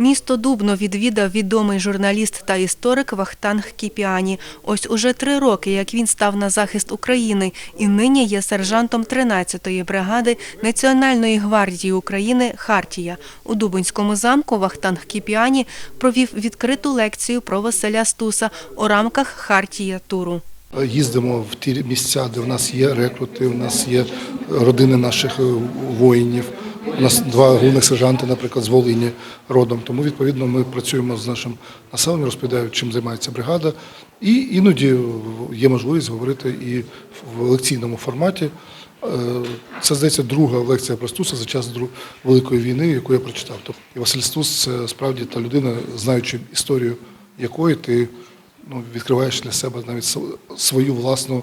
Місто Дубно відвідав відомий журналіст та історик Вахтанг Кіпіані. Ось уже три роки, як він став на захист України, і нині є сержантом 13-ї бригади Національної гвардії України Хартія. У Дубинському замку Вахтанг Кіпіані провів відкриту лекцію про Василя Стуса у рамках Хартія туру. Їздимо в ті місця, де в нас є рекрути, у нас є родини наших воїнів. У нас два головних сержанти, наприклад, з Волині родом. Тому відповідно ми працюємо з нашим населенням, розповідаємо, чим займається бригада. І іноді є можливість говорити і в лекційному форматі. Е, Це здається друга лекція про Стуса за час Великої війни, яку я прочитав. Тобто і Василь Стус це справді та людина, знаючи історію якої ти ну, відкриваєш для себе навіть свою власну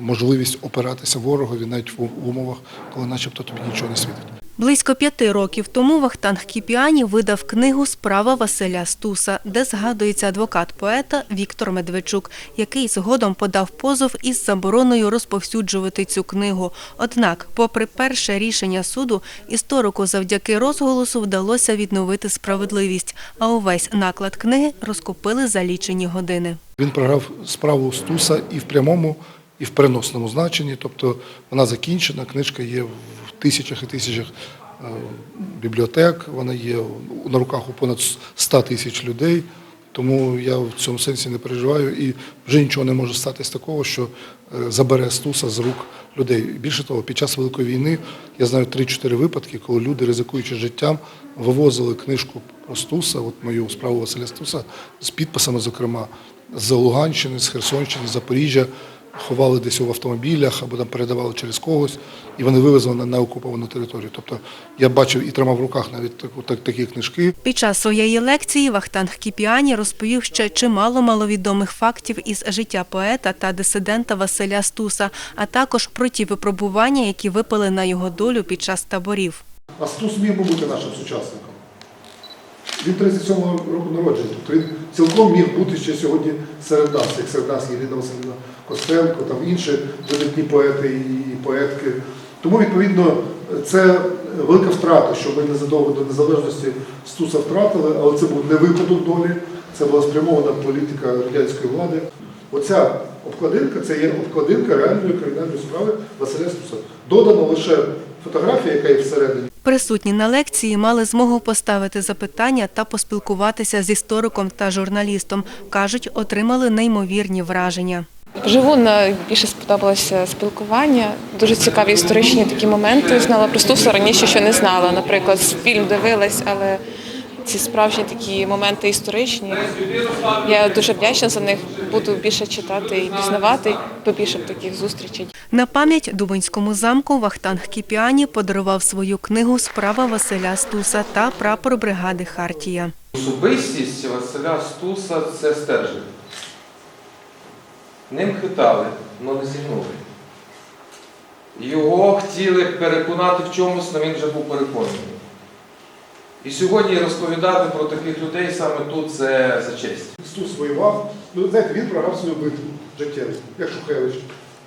можливість опиратися ворогові навіть в умовах, коли начебто тобі нічого не світить. Близько п'яти років тому Вахтанг Кіпіані видав книгу Справа Василя Стуса, де згадується адвокат поета Віктор Медведчук, який згодом подав позов із забороною розповсюджувати цю книгу. Однак, попри перше рішення суду, історику завдяки розголосу вдалося відновити справедливість, а увесь наклад книги розкупили за лічені години. Він програв справу Стуса і в прямому, і в переносному значенні. Тобто вона закінчена, книжка є в тисячах і тисячах е, бібліотек, вона є на руках у понад 100 тисяч людей. Тому я в цьому сенсі не переживаю і вже нічого не може статись такого, що е, забере Стуса з рук людей. Більше того, під час Великої війни я знаю 3-4 випадки, коли люди, ризикуючи життям, вивозили книжку про Стуса, от мою справу Василя Стуса, з підписами, зокрема, з Луганщини, з Херсонщини, з Запоріжжя, ховали десь в автомобілях або там передавали через когось, і вони вивезли на неокуповану територію. Тобто я бачив і тримав в руках навіть таку, так, такі книжки. Під час своєї лекції Вахтанг Кіпіані розповів ще чимало маловідомих фактів із життя поета та дисидента Василя Стуса, а також про ті випробування, які випали на його долю під час таборів. А Стус міг би бути нашим сучасником. Він 37-го року народження, тобто він цілком міг бути ще сьогодні серед нас, як серед нас Єліна Васильівна Костенко, там інші видатні поети і поетки. Тому, відповідно, це велика втрата, що ми незадовго до незалежності Стуса втратили, але це був не випадок долі, це була спрямована політика радянської влади. Оця обкладинка це є обкладинка реальної кримінальної справи Василя Стуса. Додано лише фотографія, яка є всередині. Присутні на лекції мали змогу поставити запитання та поспілкуватися з істориком та журналістом. Кажуть, отримали неймовірні враження. Живу найбільше сподобалося спілкування. Дуже цікаві історичні такі моменти. Знала про Стуса раніше, що не знала. Наприклад, фільм дивилась, але ці справжні такі моменти історичні. Я дуже вдячна за них. Буду більше читати і пізнавати побільше таких зустрічей. На пам'ять Дубинському замку Вахтанг Кіпіані подарував свою книгу Справа Василя Стуса та прапор бригади Хартія. Особистість Василя Стуса це стержень. Ним хитали, але не зігнули. Його хотіли переконати в чомусь, але він вже був переконаний. І сьогодні розповідати про таких людей саме тут це за честь. Стус воював. Ну, знаєте, він програв свою битву життєву, як Шухевич.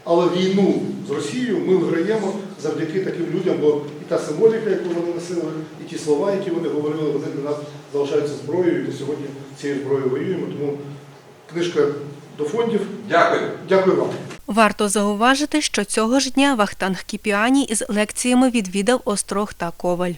Але війну з Росією ми виграємо завдяки таким людям, бо і та символіка, яку вони носили, і ті слова, які вони говорили, вони для нас залишаються зброєю, і ми сьогодні цією зброєю воюємо. Тому книжка до фондів. Дякую. Дякую вам. Варто зауважити, що цього ж дня Вахтанг Кіпіані із лекціями відвідав Острог та Коваль.